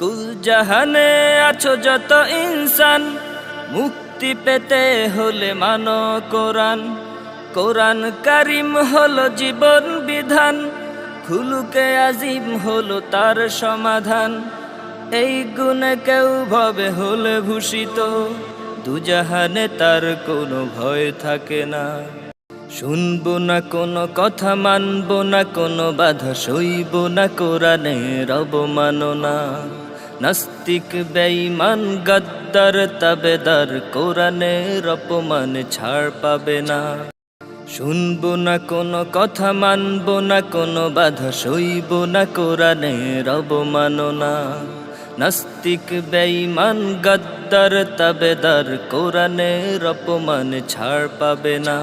কুল জাহানে আছো যত ইনসান, মুক্তি পেতে হলে মানো কোরআন। কোরআন কারিম হলো জীবন বিধান, খুলুকে আজিম হলো তার সমাধান। এই গুণে কেউ ভাবে হলে ভূষিত দুজাহানে তার কোনো ভয় থাকে না। শুনব না কোনো কথা, মানব না কোনো বাধা, সইব না কোরআনের অবমাননা। নাস্তিক বেঈমান গদ্দার তাবেদার কোরআনের অপমান ছাড় পাবে না। শুনব না কোনো কথা, মানব না কোনো বাধা, সইব না কোরআনের অবমাননা। নাস্তিক বেঈমান গদ্দার তাবেদার কোরআনের অপমান ছাড় পাবে না।